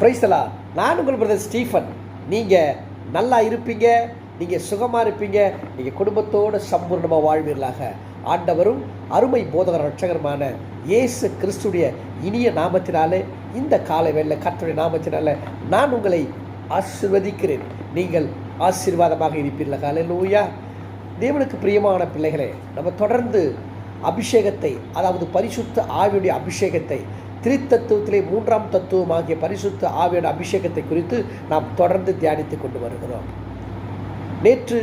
பிரைஸ்தலா நான் உங்கள் brother Stephen. நீங்கள் நல்லா இருப்பீங்க நீங்கள் சுகமாக இருப்பீங்க நீங்கள் குடும்பத்தோடு சம்பூர்ணமாக வாழ்வீர்களாக. ஆண்டவரும் அருமை போதகர் ரட்சகருமான இயேசு கிறிஸ்துடைய இனிய நாமத்தினாலே இந்த காலை வேலை கற்றுடைய நாமத்தினால நான் உங்களை ஆசிர்வதிக்கிறேன். நீங்கள் ஆசீர்வாதமாக இருப்பீர்கள் காலை லூயா தேவனுக்கு பிரியமான பிள்ளைகளே நம்ம தொடர்ந்து அபிஷேகத்தை அதாவது பரிசுத்த ஆவியுடைய அபிஷேகத்தை திரித்தத்துவத்திலே மூன்றாம் தத்துவம் ஆகிய பரிசுத்த ஆவியோட அபிஷேகத்தை குறித்து நாம் தொடர்ந்து தியானித்து கொண்டு வருகிறோம். நேற்று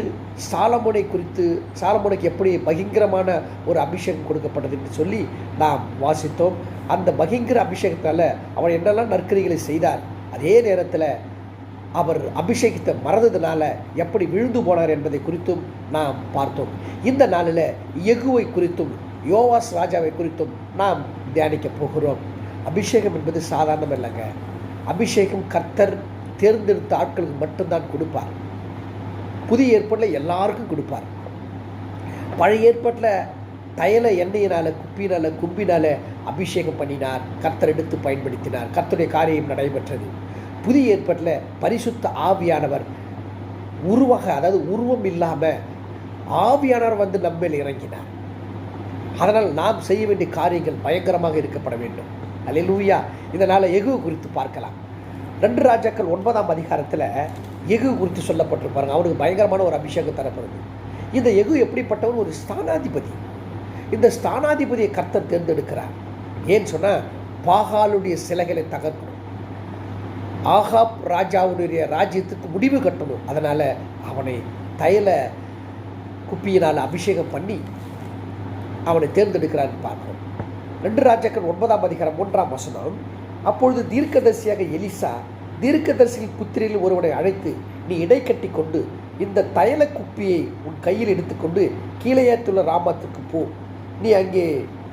சாலமுனை குறித்து சாலமுனைக்கு எப்படி பகிங்கரமான ஒரு அபிஷேகம் கொடுக்கப்பட்டது என்று சொல்லி நாம் வாசித்தோம். அந்த பகிங்கர அபிஷேகத்தால் அவர் என்னெல்லாம் நற்கரிகளை செய்தார் அதே நேரத்தில் அவர் அபிஷேகத்தை மறந்ததுனால எப்படி விழுந்து போனார் என்பதை குறித்தும் நாம் பார்த்தோம். இந்த நாளில் எகுவை குறித்தும் யோவாஸ் ராஜாவை குறித்தும் நாம் தியானிக்க போகிறோம். அபிஷேகம் என்பது சாதாரணம் இல்லைங்க அபிஷேகம் கர்த்தர் தேர்ந்தெடுத்த ஆட்களுக்கு மட்டும்தான் கொடுப்பார். புதிய ஏற்பாட்டில் எல்லாருக்கும் கொடுப்பார். பழைய ஏற்பாட்டில் தயலை எண்ணெயினால் குப்பினால் கும்பினால் அபிஷேகம் பண்ணினார். கர்த்தர் எடுத்து பயன்படுத்தினார். கர்த்தருடைய காரியம் நடைபெற்றது. புதிய ஏற்பாட்டில் பரிசுத்த ஆவியானவர் உருவக அதாவது உருவம் இல்லாமல் ஆவியானவர் வந்து நம்மேல் இறங்கினார். அதனால் நாம் செய்ய வேண்டிய காரியங்கள் பயங்கரமாக இருக்கப்பட வேண்டும். அல்லேலூயா இதனால் எகு குறித்து பார்க்கலாம். ரெண்டு ராஜாக்கள் ஒன்பதாம் அதிகாரத்தில் எகு குறித்து சொல்லப்பட்டிருப்பாருங்க அவனுக்கு பயங்கரமான ஒரு அபிஷேகம் தரப்படுது இந்த எகு எப்படிப்பட்டவன்? ஒரு ஸ்தானாதிபதி. இந்த ஸ்தானாதிபதியை கர்த்தர் தேர்ந்தெடுக்கிறார். ஏன்னு சொன்னால் பாகாலுடைய சிலைகளை தகர்க்கணும். ஆகாப் ராஜாவுடைய ராஜ்யத்துக்கு முடிவு கட்டணும். அதனால் அவனை தைல குப்பியினால் அபிஷேகம் பண்ணி அவனை தேர்ந்தெடுக்கிறான்னு பார்க்கணும் ரெண்டு ராஜாக்கள் ஒன்பதாம் அதிகாரம் மூன்றாம் வசனம். அப்பொழுது தீர்க்கதரிசியாக எலிசா தீர்க்கதரிசியின் புத்திரியில் ஒருவனை அழைத்து நீ இடை கட்டி கொண்டு இந்த தைல குப்பியை உன் கையில் எடுத்துக்கொண்டு கீழையாத்துள்ள ராமத்துக்கு போ. நீ அங்கே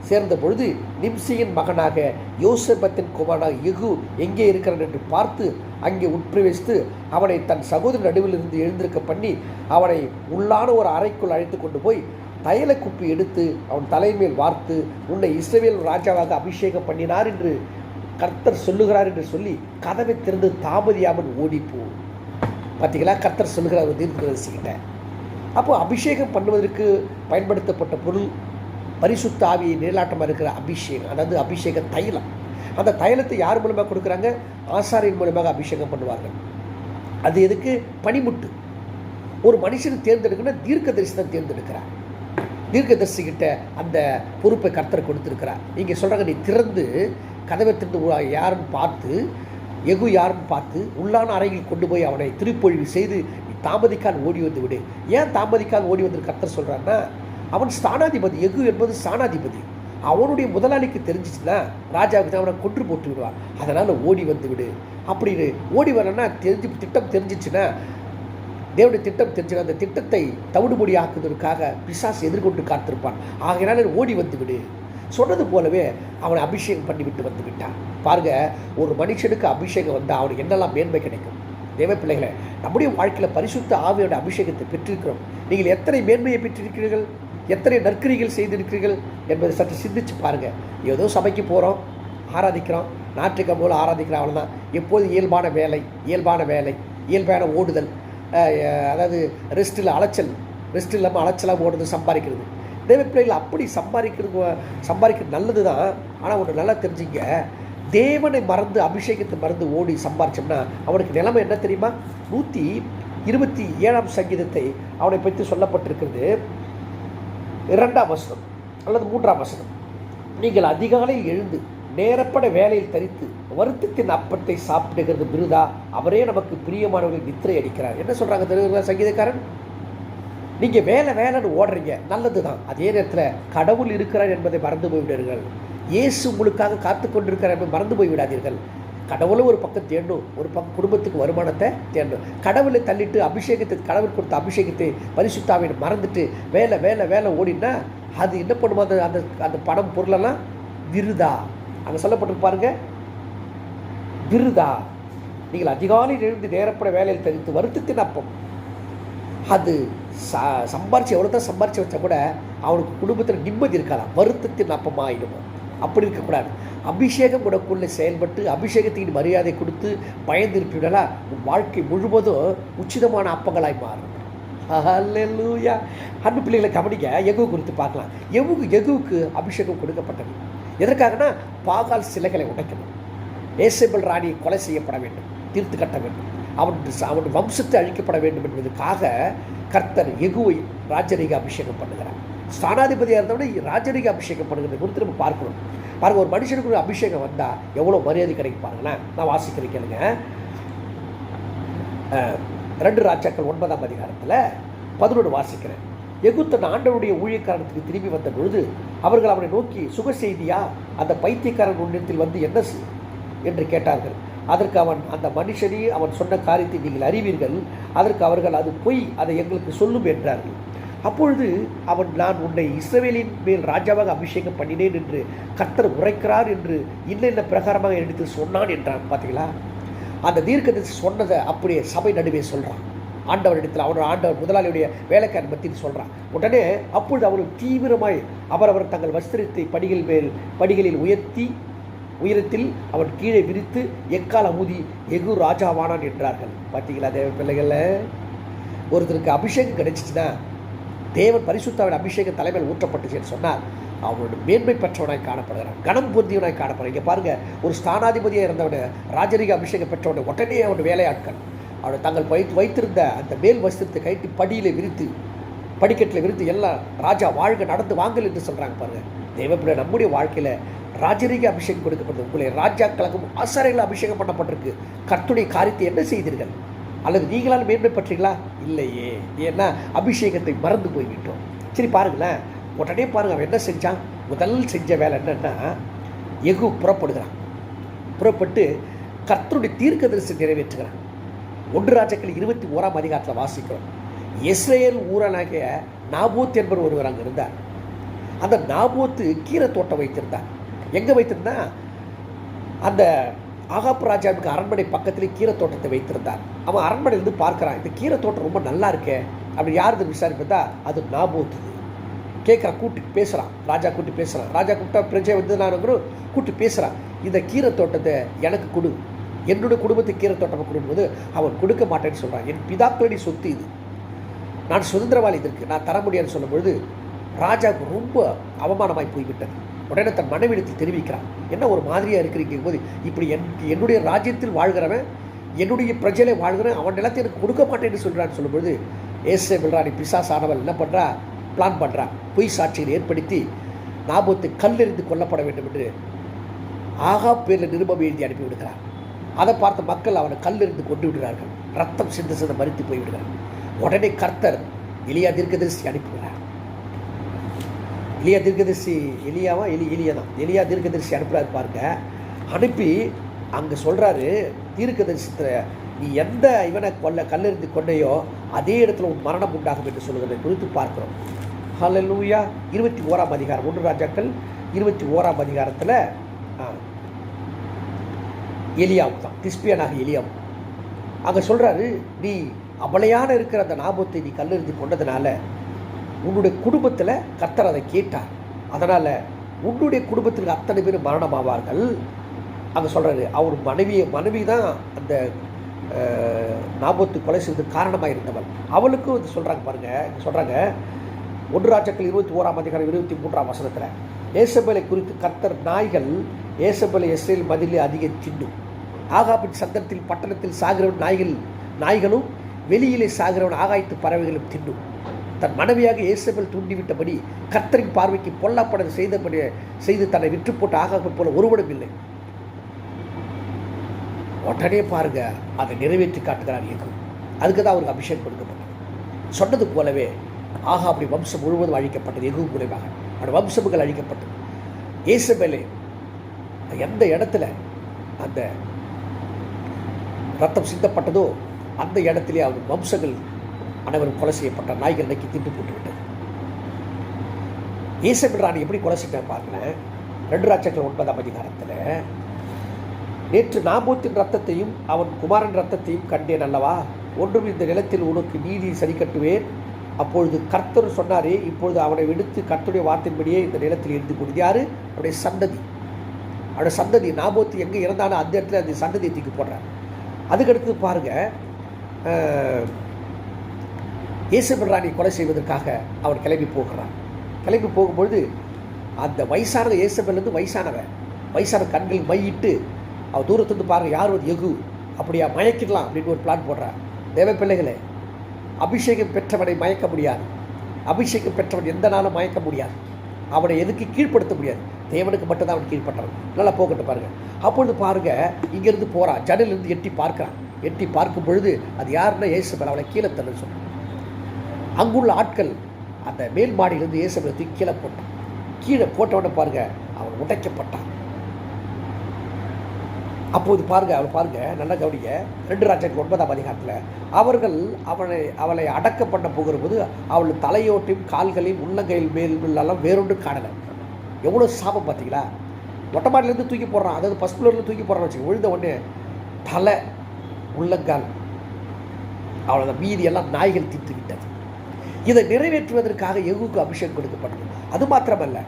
சேர்ந்த பொழுது நிம்சியின் மகனாக யோசபத்தின் குமாரனாக யெகூ எங்கே இருக்கிறான் என்று பார்த்து அங்கே உட்பிரவேசித்து அவனை தன் சகோதரி நடுவில் இருந்து எழுந்திருக்க பண்ணி அவனை உள்ளான ஒரு அறைக்குள் அழைத்து கொண்டு போய் தைல குப்பி எடுத்து அவன் தலைமேல் வார்த்து உன்னை இஸ்ரேல் ராஜாவாக அபிஷேகம் பண்ணினார் என்று கர்த்தர் சொல்லுகிறார் என்று சொல்லி கதவை திறந்து தாமதியாமல் ஓடிப்போ. பார்த்தீங்களா கர்த்தர் சொல்லுகிறார் ஒரு தீர்க்கதரிசிக்கிட்ட அப்போ அபிஷேகம் பண்ணுவதற்கு பயன்படுத்தப்பட்ட பொருள் பரிசுத்த ஆவியை நிலாட்டமாக இருக்கிற அபிஷேகம் அதாவது அபிஷேக தைலம். அந்த தைலத்தை யார் மூலமாக கொடுக்குறாங்க? ஆசாரியின் மூலமாக அபிஷேகம் பண்ணுவார்கள். அது எதுக்கு? பனிமுட்டு. ஒரு மனுஷன் தேர்ந்தெடுக்கணும் தீர்க்கதரிசி தான் தேர்ந்தெடுக்கிறார். தீர்க்கதரிசிக்கிட்ட அந்த பொறுப்பை கர்த்தர் கொடுத்துருக்கிறார். நீங்கள் சொல்கிறாங்க நீ திறந்து கதவை திறந்து யாருன்னு பார்த்து எகு யாருன்னு பார்த்து உள்ளான அறையில் கொண்டு போய் அவனை திருப்பொழிவு செய்து நீ தாமதிக்கால் ஓடி வந்து விடு. ஏன் தாமதிக்கால் ஓடி வந்து கர்த்தர் சொல்கிறான்னா அவன் ஸ்தானாதிபதி எகு என்பது ஸ்தானாதிபதி. அவனுடைய முதலாளிக்கு தெரிஞ்சிச்சுன்னா ராஜாவுக்கு தான் அவனை கொன்று போட்டு விடுவான். அதனால் ஓடி வந்து விடு. அப்படின்னு ஓடி வரேன்னா தெரிஞ்சு திட்டம் தெரிஞ்சிச்சுன்னா தேவனுடைய திட்டம் தெரிஞ்சு அந்த திட்டத்தை தவிடுபடியாக்குவதற்காக பிசாசு எதிர்கொண்டு காத்திருப்பான். ஆகையினால ஓடி வந்து விடு சொன்னது போலவே அவனை அபிஷேகம் பண்ணிவிட்டு வந்து விட்டான். பாருங்க ஒரு மனுஷனுக்கு அபிஷேகம் வந்தால் அவனுக்கு என்னெல்லாம் மேன்மை கிடைக்கும்? தேவ பிள்ளைகளை நம்முடைய வாழ்க்கையில் பரிசுத்த ஆவியோட அபிஷேகத்தை பெற்றிருக்கிறோம். நீங்கள் எத்தனை மேன்மையை பெற்றிருக்கிறீர்கள்? எத்தனை நற்கிரிகள் செய்திருக்கிறீர்கள் என்பதை சற்று சிந்திச்சு பாருங்க. ஏதோ சபைக்கு போகிறோம் ஆராதிக்கிறோம். ஞாயிற்றுக்கிழமை போல ஆராதிக்கிறோம் அவ்வளோதான் எப்போது இயல்பான வேலை இயல்பான வேலை இயல்பான ஓடுதல் அதாவது ரெஸ்ட்டில் அலைச்சல் ரெஸ்ட் இல்லாமல் அலைச்சலாக ஓடுறது சம்பாதிக்கிறது. தேவ பிள்ளைகள் அப்படி சம்பாதிக்கிறது சம்பாதிக்கிறது நல்லது தான் ஆனால் ஒன்று நல்லா தெரிஞ்சுங்க. தேவனை மறந்து அபிஷேகத்தை மறந்து ஓடி சம்பாரிச்சோம்னா அவனுக்கு நிலைமை என்ன தெரியுமா? நூற்றி இருபத்தி ஏழாம் சங்கீதத்தை அவனை பற்றி சொல்லப்பட்டிருக்கிறது. இரண்டாம் வசனம் அல்லது மூன்றாம் வசனம். நீங்கள் அதிகாலையில் எழுந்து நேரப்பட வேலையில் தரித்து வருத்தத்தின் அப்பத்தை சாப்பிடுகிறது விருதா அவரே நமக்கு பிரியமானவர்கள் நித்திரை அடிக்கிறார். என்ன சொல்கிறாங்க தெரியுங்களா சங்கீதக்காரன்? நீங்கள் வேலை வேலைன்னு ஓடுறீங்க. நல்லது தான் அதே நேரத்தில் கடவுள் இருக்கிறார் என்பதை மறந்து போய்விடுவீர்கள் இயேசு உங்களுக்காக காத்து கொண்டிருக்கிறார் என்பதை மறந்து போய்விடாதீர்கள். கடவுளும் ஒரு பக்கம் தேடணும். ஒரு பக்கம் குடும்பத்துக்கு வருமானத்தை தேடணும். கடவுளை தள்ளிட்டு அபிஷேகத்தை கடவுள் கொடுத்த அபிஷேகத்தை பரிசுத்தாவின் மறந்துட்டு வேலை வேலை வேலை ஓடினா அது என்ன பண்ணும்? அந்த அந்த அந்த பணம் பொருளெல்லாம் விருதா? அங்கே சொல்லப்பட்டிருப்பாருங்க விருதா நீங்கள் அதிகாலையில் எழுந்து நேரப்பட வேலையில் தெரிவித்து வருத்தத்தின் அப்பம் அது ச சம்பாரிச்சு எவ்வளோ தான் சம்பாரிச்சு வச்சா கூட அவனுக்கு குடும்பத்தில் நிம்மதி இருக்காதான் வருத்தத்தின் அப்பமாயிடுமோ அப்படி இருக்கக்கூடாது அபிஷேகம் உனக்குள்ளே செயல்பட்டு அபிஷேகத்தின் மரியாதை கொடுத்து பயந்து இருப்பீங்களா உன் வாழ்க்கை முழுவதும் உச்சிதமான அப்பங்களாய் மாறும். ஹalleluya. அன்பு பிள்ளைகளை கவனிக்க எகு குறித்து பார்க்கலாம். எவுக்கு எகுவுக்கு அபிஷேகம் கொடுக்கப்பட்டது. எதற்காகனா? பாகால் சிலைகளை உடைக்கணும். ஏசேபல் ராணி கொலை செய்யப்பட வேண்டும் தீர்த்து கட்ட வேண்டும். அவன் அவன் வம்சத்தை அழிக்கப்பட வேண்டும் என்பதற்காக கர்த்தர் எகுவை ராஜரீக அபிஷேகம் பண்ணுகிறார். ஸ்தானாதிபதியாக இருந்தவனை ராஜரீக அபிஷேகம் பண்ணுகிறது குறித்து நம்ம பார்க்கணும். பாருங்க ஒரு மனுஷனுக்கு ஒரு அபிஷேகம் வந்தால் எவ்வளோ மரியாதை கிடைக்கும் பாருங்களேன். நான் வாசிக்கிறேன் கேளுங்க. ரெண்டு ராஜாக்கள் ஒன்பதாம் அதிகாரத்தில் பதினொன்று வாசிக்கிறேன். எகுத்தன் ஆண்டவனுடைய ஊழியக்காரனுக்கு திரும்பி வந்த பொழுது அவர்கள் அவனை நோக்கி சுக செய்தியா அந்த பைத்தியக்காரன் உன்னிடத்தில் வந்து என்ன என்று கேட்டார்கள். அதற்கு அவன் அந்த மனுஷனே அவன் சொன்ன காரியத்தை நீங்கள் அறிவீர்கள். அதற்கு அவர்கள் அது பொய் அதை எங்களுக்கு சொல்லும் என்றார்கள். அப்பொழுது அவன் நான் உன்னை இஸ்ரவேலின் மேல் ராஜாவாக அபிஷேகம் பண்ணினேன் என்று கர்த்தர் உரைக்கிறார் என்று இன்ன இன்ன பிரகாரமாக எடுத்து சொன்னான் என்றான் பார்த்தீங்களா? அந்த தீர்க்கதரிசி சொன்னதை அப்படியே சபை நடுவே சொல்கிறான் ஆண்டவர் இடத்தில் அவனோட ஆண்டவர் முதலாளியுடைய வேலைக்காரன் பற்றி சொல்கிறான் உடனே அப்பொழுது அவர்கள் தீவிரமாய் அவரவர் தங்கள் வஸ்திரத்தை படிகள் மேல் படிகளில் உயர்த்தி உயரத்தில் அவன் கீழே விரித்து எக்கால ஊதி எகு ராஜாவானான்? என்றார்கள். பார்த்தீங்களா தேவ பிள்ளைகள? ஒருத்தருக்கு அபிஷேகம் கிடைச்சிச்சுன்னா தேவன் பரிசுத்தாவின் அபிஷேகம் தலைமையில் ஊற்றப்பட்டுச்சுன்னு சொன்னால் அவனோட மேன்மை பெற்றவனாய் காணப்படுகிறான் கணம் பொருந்தியவனாய் காணப்படுறான் இங்கே பாருங்க ஒரு ஸ்தானாதிபதியாக இருந்தவனை ராஜரீக அபிஷேகம் பெற்றவனை உடனே அவன் வேலையாட்கள். அவனை தங்கள் வைத்து வைத்திருந்த அந்த மேல் வஸ்திரத்தை கைட்டு படியில் விரித்து படிக்கட்டில் விரித்து எல்லாம் ராஜா வாழ்க நடந்து வாங்கல் என்று சொல்கிறாங்க பாருங்கள் தேவப்பிள்ளை நம்முடைய வாழ்க்கையில் ராஜரீக அபிஷேகம் கொடுக்கப்பட்டது. உங்களை ராஜாக்களுக்கும் ஆசாரியர்கள் அபிஷேகம் பண்ணப்பட்டிருக்கு கர்த்துடைய காரியத்தை என்ன செய்தீர்கள்? அல்லது நீங்களால் மேன்மை இல்லையே. ஏன்னா அபிஷேகத்தை மறந்து போய்விட்டோம். சரி பாருங்களேன். உடனே பாருங்கள் அவன் என்ன செஞ்சான்? முதல் செஞ்ச வேலை என்னன்னா எகு புறப்படுகிறான். புறப்பட்டு கர்த்தருடைய தீர்க்கதரிசி நிறைவேற்றுகிறான். ஒன்று ராஜாக்கள் இருபத்தி ஓராம் அதிகாரத்தில் வாசிக்கிறோம். இஸ்ரேல் ஊரனாகிய நாபூத் என்பவர் ஒருவர் அங்கே இருந்தார். அந்த நாபோத்து கீரை தோட்டம் வைத்திருந்தார். எங்கே வைத்திருந்தா? அந்த ஆகாப் ராஜாவுக்கு அரண்மனை பக்கத்திலே கீரை தோட்டத்தை வைத்திருந்தார். அவன் அரண்மனையிலிருந்து பார்க்கறான் இந்த கீரை தோட்டம் ரொம்ப நல்லா இருக்கே அப்படி யாருது விசாரிப்பதா? அது நாபோத்து. கேட்குறான் கூட்டி பேசுகிறான் ராஜா கூட்டி பேசுகிறான் ராஜா கூப்பிட்டா பிரஜை வந்து நான் கூட கூட்டி பேசுகிறான் இந்த கீரை தோட்டத்தை எனக்கு கொடு. என்னுடைய குடும்பத்துக்கு கீரை தோட்டமாக கொடுக்கும்போது அவன் கொடுக்க மாட்டேன்னு சொல்கிறான் என் பிதாக்களுடைய சொத்து இது. நான் சுதந்திரவாளி இதற்கு நான் தர முடியாதுன்னு சொல்லும்பொழுது ராஜாவுக்கு ரொம்ப அவமானமாய் போய்விட்டது. உடனே தன் மனைவிடத்தில் தெரிவிக்கிறான் என்ன ஒரு மாதிரியாக இருக்கிறீங்க போது இப்படி என் என்னுடைய ராஜ்யத்தில் வாழ்கிறவன் என்னுடைய பிரஜையில வாழ்கிறேன் அவன் நிலத்தை எனக்கு கொடுக்க மாட்டேன்னு சொல்கிறான்னு சொல்லும்பொழுது ஏசே பில்ராணி பிசாஸ் ஆனவள் என்ன பண்ணுறா பிளான் பண்ணுறான் பொய் சாட்சியை ஏற்படுத்தி நாபத்து கல்லெறிந்து கொல்லப்பட வேண்டும் என்று ஆகா பேரில் நிருபம் எழுதி அனுப்பி விடுகிறார். அதை பார்த்த மக்கள் அவனை கல்லெறிந்து கொண்டு விடுகிறார்கள். ரத்தம் சிந்த சிந்த மறித்து போய்விடுகிறார் உடனே கர்த்தர் இளையா தீர்க்கதரிசி அனுப்புகிறார் எளியா தீர்க்கதரிசி எளியாவா எலி எளியா தான் எளியா தீர்க்கதரிசி அனுப்புகிறாரு பாருங்க. அனுப்பி அங்கே சொல்கிறாரு தீர்க்கதரிசத்தை நீ எந்த இவனை கொல்ல கல்லெறிந்து கொண்டையோ அதே இடத்துல உன் மரணம் உண்டாகும் என்று சொல்வதை குறித்து பார்க்கிறோம். ஹalleluya இருபத்தி ஓராம் அதிகாரம் ஒன்று ராஜாக்கள் இருபத்தி ஓராம் அதிகாரத்தில் எலியாவு தான் திஸ்பியனாக எலியாவும். அங்கே சொல்கிறாரு நீ அபலையான இருக்கிற அந்த நாபத்தை நீ கல்லெறிந்து கொண்டதுனால உன்னுடைய குடும்பத்தில் கத்தர் அதை கேட்டார். அதனால் உன்னுடைய குடும்பத்தில் அத்தனை பேர் மரணமாவார்கள். அங்கே சொல்கிறாரு அவர் மனைவியை மனைவி தான் அந்த நாபத்து கொலை செய்வதற்கு காரணமாக இருந்தவள். அவளுக்கும் வந்து சொல்கிறாங்க பாருங்கள் சொல்கிறாங்க ஒன்று ராஜாக்கள் இருபத்தி ஓராம் அதிகாரம் இருபத்தி மூன்றாம் வசனத்தில் ஏசபலை குறித்து கர்த்தர் நாய்கள் ஏசபலை இஸ்ரேல் மதிலே அதிக தின்னும். ஆகாபின் சந்தத்தில் பட்டணத்தில் சாகிறவன் நாய்கள் நாய்களும் வெளியிலே சாகிறவன் ஆகாயத்து பறவைகளும் தின்னும். தன் மனைவியாக இயேசபேல் தூண்டிவிட்டபடி கர்த்தரின் பார்வைக்கு பொல்லாப்படம் செய்தபடி செய்து தன்னை விற்று போட்ட ஆகாமல் போல ஒருவனும் இல்லை. உடனே பாருங்க அதை நிறைவேற்றி காட்டுகிறார் இயக்கம் அதுக்கு தான் அவருக்கு அபிஷேகம் கொடுக்கப்பட்டது. சொன்னது போலவே ஆகா அப்படி வம்சம் முழுவதும் அழிக்கப்பட்டது எகும் மூலமாக. அவருடைய வம்சமுகள் அழிக்கப்பட்டது. இயேசபேலே எந்த இடத்துல அந்த ரத்தம் சிந்தப்பட்டதோ அந்த இடத்துல அவர் வம்சங்கள் அனைவரும் கொலை செய்யப்பட்ட நாய்கள் நக்கி திட்டு போட்டு விட்டது ஈசபின் ராணி எப்படி கொலை செய்ய பாருங்களேன் ரெண்டு ராட்சத்தில் ஒன்பதாம் அதிகாரத்தில் நேற்று நாபூத்தின் ரத்தத்தையும் அவன் குமாரன் ரத்தத்தையும் கண்டேன் அல்லவா? ஒன்றும் இந்த நிலத்தில் உனக்கு நீதி சரி கட்டுவேன். அப்பொழுது கர்த்தர் சொன்னாரே இப்பொழுது அவனை விடுத்து கர்த்தருடைய வார்த்தையின்படியே இந்த நிலத்தில் இருந்து முடியாது அவருடைய சந்ததி. அவருடைய சந்ததி நாபோத்து எங்கே இறந்தாலும் அந்த இடத்துல அந்த சந்ததியை தூக்கி போடுறார். அதுக்கடுத்து பாருங்கள் இயேசுபிரானை ராணி கொலை செய்வதற்காக அவன் கிளம்பி போகிறான் கிளம்பி போகும்பொழுது அந்த வயசான இயேசபேலேருந்து வயசானவன் வயசான கண்கள் மையிட்டு அவர் தூரத்துலேருந்து பாருங்க யார் ஒரு எகு அப்படியா மயக்கிடலாம் அப்படின்னு ஒரு பிளான் போடுறார். தேவ பிள்ளைகளே அபிஷேகம் பெற்றவனை மயக்க முடியாது. அபிஷேகம் பெற்றவன் எந்த நாளும் மயக்க முடியாது. அவனை எதுக்கு கீழ்ப்படுத்த முடியாது. தேவனுக்கு மட்டும்தான் அவன் கீழ்ப்பட்டவன் நல்லா போகட்டும் பாருங்க. அப்பொழுது பாருங்க இங்கேருந்து போகிறான் ஜன்னலிருந்து எட்டி பார்க்குறான். எட்டி பார்க்கும் பொழுது அது யாருன்னா இயேசுபேல் அவளை கீழே தள்ள சொன்னான் அங்குள்ள ஆட்கள் அந்த மேல் மாடியிலிருந்து இயேசுபேலை தூக்கி கீழே போட்டான் கீழே போட்டவன பாருங்க அவன் உடைக்கப்பட்டான் அப்போது பாருங்க அவள் பாருங்க நல்லா கவனிங்க. ரெண்டு ராஜாக்கு ஒன்பதாம் அதிகாரத்தில் அவர்கள் அவனை அவளை அடக்க பண்ண போகிற போது அவள் தலையோட்டையும் கால்களையும் உள்ளங்கையில் மேல் எல்லாம் வேறொன்று காணலை. எவ்வளோ சாபம் பார்த்தீங்களா? மொட்டை மாடிலேருந்து தூக்கி போடுறான். அதாவது ஃபஸ்ட் ஃப்ளோர்லேருந்து தூக்கி போடுறான்னு வச்சு விழுந்த உடனே தலை உள்ளங்கால் அவளோட மீதி எல்லாம் நாய்கள் தீர்த்து விட்டது. இதை நிறைவேற்றுவதற்காக எகுக்கு அபிஷேகம் கொடுக்கப்பட்டது. அது மாத்திரமல்ல.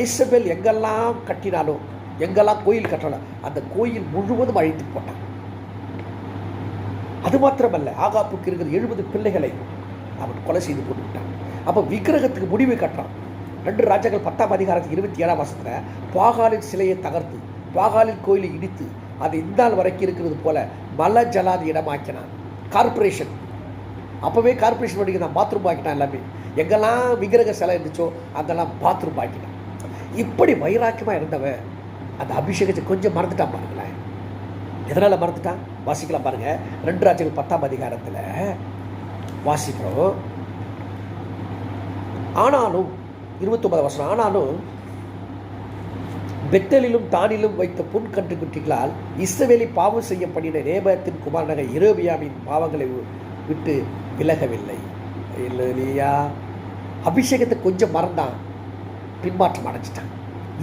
ஏசபேல் எங்கெல்லாம் கட்டினாலும் எங்கெல்லாம் கோயில் கட்டணும் அந்த கோயில் முழுவதும் அழித்து போட்டான். அது மாத்திரமல்ல. ஆகாப்புக்கு இருக்கிற எழுபது பிள்ளைகளை அவன் கொலை செய்து போட்டு விட்டான். அப்போ விக்கிரகத்துக்கு முடிவு கட்டுறான். ரெண்டு ராஜாக்கள் பத்தாம் அதிகாரத்துக்கு இருபத்தி ஏழாம் வருஷத்தில் பாகாலின் சிலையை தகர்த்து பாகாலின் கோயிலை இடித்து அது இந்தாள் வரைக்கும் இருக்கிறது போல மல ஜலாதி இடமாக்கினான். கார்பரேஷன் அப்போவே கார்பரேஷன் பண்ணிக்கிறான் பாத்ரூம் ஆக்கிட்டான் எல்லாமே. எங்கெல்லாம் விக்கிரக சிலை இருந்துச்சோ அங்கெல்லாம் பாத்ரூம் ஆக்கினான் இப்படி வைராக்கியமாக இருந்தவன் அந்த அபிஷேகத்தை கொஞ்சம் மறந்துட்டான் பாருங்களேன். எதனால் மறந்துட்டான்? வாசிக்கலாம் பாருங்கள் ரெண்டு ராஜ்யங்கள் பத்தாம் அதிகாரத்தில் வாசிக்கிறோம். ஆனாலும் இருபத்தொன்பது வருஷம் ஆனாலும் பெத்தலிலும் தானிலும் வைத்த புன் கன்றுக்குட்டிகளால் இஸ்ரவேலி பாவம் செய்யப்படின நேபத்தின் குமாரனக இரேபியாவின் பாவங்களை விட்டு விலகவில்லை. இல்லையா? அபிஷேகத்தை கொஞ்சம் மறந்தான் பின்மாற்றம் அடைஞ்சிட்டான்.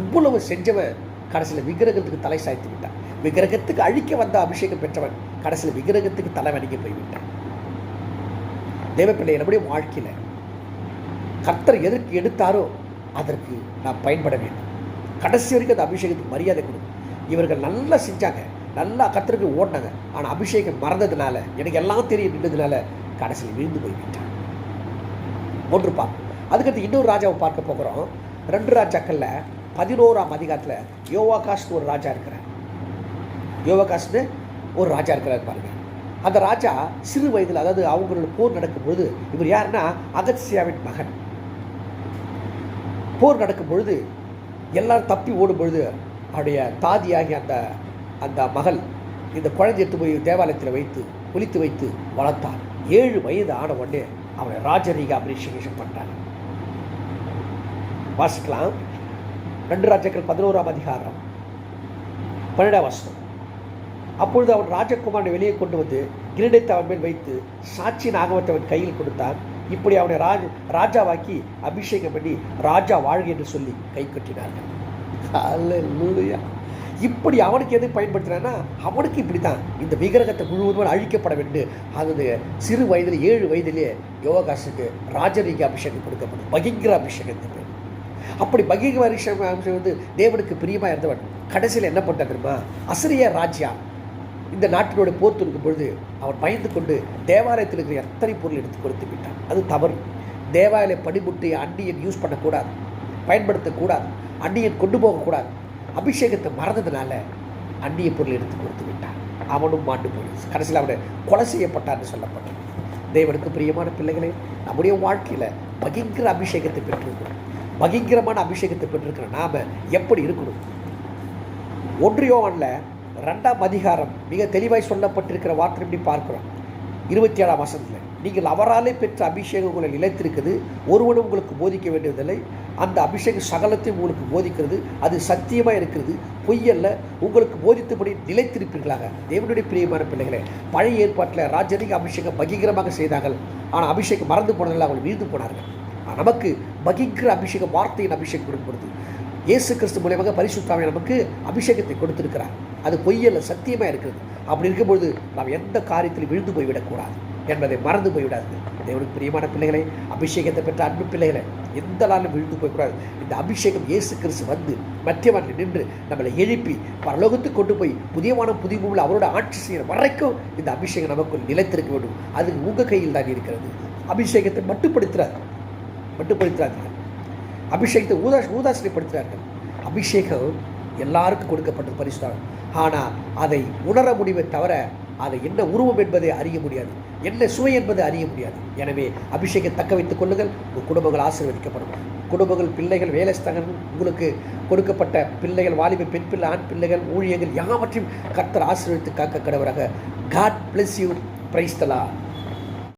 இவ்வளவு செஞ்சவன் கடைசியில் விக்கிரகத்துக்கு தலை சாய்த்து விட்டான். விக்கிரகத்துக்கு அழிக்க வந்த அபிஷேகம் பெற்றவன் கடைசியில் விக்கிரகத்துக்கு தலை வணங்கி போய்விட்டான் தேவப்பிள்ளை நம்முடைய வாழ்க்கையில் கர்த்தர் எதற்கு எடுத்தாரோ அதற்கு நான் பயன்பட வேண்டும். கடைசி வரைக்கும் அந்த அபிஷேகத்துக்கு மரியாதை கொடுக்கும் இவர்கள் நல்லா செஞ்சாங்க. நல்லா கர்த்தருக்கு ஓடினாங்க. ஆனால் அபிஷேகம் மறந்ததுனால எனக்கு எல்லாம் தெரியும் நின்றதுனால கடைசியில் விழுந்து போய்விட்டான். ஒன்று அதுக்கடுத்து இன்னொரு ராஜாவை பார்க்க போகிறோம். ரெண்டு ராஜாக்களில் பதினோராம் அதிகாரத்தில் யோவாகாஷ்னு ஒரு ராஜா இருக்கிறார். யோவாகாஷ்னு ஒரு ராஜா இருக்கிறார் பாருங்கள் அந்த ராஜா சிறு வயதில் அதாவது அவங்களோட போர் நடக்கும்பொழுது இவர் யாருன்னா? அகத்சியாவின் மகன். போர் நடக்கும் பொழுது எல்லாரும் தப்பி ஓடும் பொழுது அவருடைய தாதியாகி அந்த அந்த மகள் இந்த குழந்தை எடுத்து போய் தேவாலயத்தில் வைத்து குளித்து வைத்து வளர்த்தார். ஏழு வயது ஆன உடனே அவனை ராஜரீக அபிஷேகம் பண்ணிட்டாங்க. வாசிக்கலாம். ரெண்டு ராஜாக்கள் பதினோராம் அதிகாரம் பன்னெண்டாம் வருஷம் அப்பொழுது அவன் ராஜகுமாரனை வெளியே கொண்டு வந்து கிரீடத்தை அவன் மேல் வைத்து சாட்சி நாகவத்தை அவன் கையில் கொடுத்தான். இப்படி அவனை ராஜ ராஜாவாக்கி அபிஷேகம் பண்ணி ராஜா வாழ்க என்று சொல்லி கை கட்டினார்கள். அல்லேலூயா இப்படி அவனுக்கு எது பயன்படுத்துகிறான்னா அவனுக்கு இப்படி தான் இந்த விக்கிரகத்தை முழுவதும் அழிக்கப்பட வேண்டும். அது சிறு வயதில் ஏழு வயதிலே யோகாசுக்கு ராஜரீக அபிஷேகம் கொடுக்கப்படும். பகிங்கிற அபிஷேகத்துக்கு அப்படி பகிங்க அபிஷேகம் வந்து தேவனுக்கு பிரியமாக இருந்தவன். கடைசியில் என்ன பண்ண தெரியுமா? அசிரிய ராஜ்யா. இந்த நாட்டினோட போர் தொடுக்கும் பொழுது அவன் பயந்து கொண்டு தேவாலயத்தில் இருக்கிற எத்தனை பொருள் எடுத்து கொடுத்து விட்டான். அது தவறு. தேவாலய படிமுட்டை அண்டியன் யூஸ் பண்ணக்கூடாது. பயன்படுத்தக்கூடாது. அண்டியன் கொண்டு போகக்கூடாது. அபிஷேகத்தை மறந்ததுனால அந்நிய பொருள் எடுத்து கொடுத்து விட்டான் அவனும் மாண்டு போய் கடைசியில் அவனை கொலை செய்யப்பட்டான்னு சொல்லப்பட்டது. தேவனுக்கு பிரியமான பிள்ளைகளே நம்முடைய வாழ்க்கையில் பகிங்கிற அபிஷேகத்தை பெற்றிருக்கணும் பகிங்கரமான அபிஷேகத்தை பெற்றிருக்கிற நாம எப்படி இருக்கணும்? ஒன்றியோவனில் ரெண்டாம் அதிகாரம் மிக தெளிவாய் சொல்லப்பட்டிருக்கிற வார்த்தை எப்படி பார்க்குறோம்? இருபத்தி ஏழாம் வசனத்தில் நீங்கள் அவராலே பெற்ற அபிஷேகம் உங்களை நிலைத்திருக்குது ஒருவனும் உங்களுக்கு போதிக்க வேண்டியதில்லை அந்த அபிஷேகம் சகலத்தையும் உங்களுக்கு போதிக்கிறது. அது சத்தியமாக இருக்கிறது. பொய்யல்ல. உங்களுக்கு போதித்தபடி நிலைத்திருப்பீர்களாக. தேவனுடைய பிரியமான பிள்ளைகளே பழைய ஏற்பாட்டில் ராஜரிக அபிஷேகம் பகிரமாக செய்தார்கள். ஆனால் அபிஷேகம் மறந்து போனதில் அவர்கள் வீழ்ந்து போனார்கள். நமக்கு பகிங்கிற அபிஷேகம் வார்த்தையின் அபிஷேகம் கொடுக்கப்படுது. இயேசு கிறிஸ்து மூலியமாக பரிசுத்தாவை நமக்கு அபிஷேகத்தை கொடுத்திருக்கிறார். அது பொய்யல்ல சத்தியமாக இருக்கிறது. அப்படி இருக்கும்பொழுது நாம் எந்த காரியத்திலும் விழுந்து போய்விடக்கூடாது. என்பதை மறந்து போய்விடாது. தேவனுக்கு பிரியமான பிள்ளைகளை அபிஷேகத்தை பெற்ற அன்பு பிள்ளைகளை எந்த நாளும் விழுந்து போய்க்கூடாது. இந்த அபிஷேகம் இயேசு கிறிஸ்து வந்து மற்றவர்கள் நின்று நம்மளை எழுப்பி பரலோகத்துக்கு கொண்டு போய் புதியமான புதிய பூமியில் அவரோட ஆட்சி செய்கிற வரைக்கும் இந்த அபிஷேகம் நமக்குள் நிலைத்திருக்க வேண்டும். அது உங்கள் கையில் தான் இருக்கிறது. அபிஷேகத்தை மட்டுப்படுத்துகிறார் மட்டுப்படுத்துகிறார்கள் அபிஷேகத்தை ஊதா ஊதாசனைப்படுத்துகிறார்கள் அபிஷேகம் எல்லாருக்கும் கொடுக்கப்பட்ட பரிசுத்தான் ஆனால் அதை உணர முடிவை தவிர அது என்ன உருவம் என்பதை அறிய முடியாது. என்ன சுவை என்பதை அறிய முடியாது. எனவே அபிஷேகம் தக்க வைத்துக் கொள்ளுங்கள். உங்கள் குடும்பங்கள் ஆசீர்வதிக்கப்படும். குடும்பங்கள் பிள்ளைகள் வேலைஸ்தகன் உங்களுக்கு கொடுக்கப்பட்ட பிள்ளைகள் வாலிப பெண் பிள்ளை ஆண் பிள்ளைகள் ஊழியர்கள் யாவற்றையும் கர்த்தர் ஆசீர்வதித்து காக்க கடவராக. God bless you பிரைஸ்தலா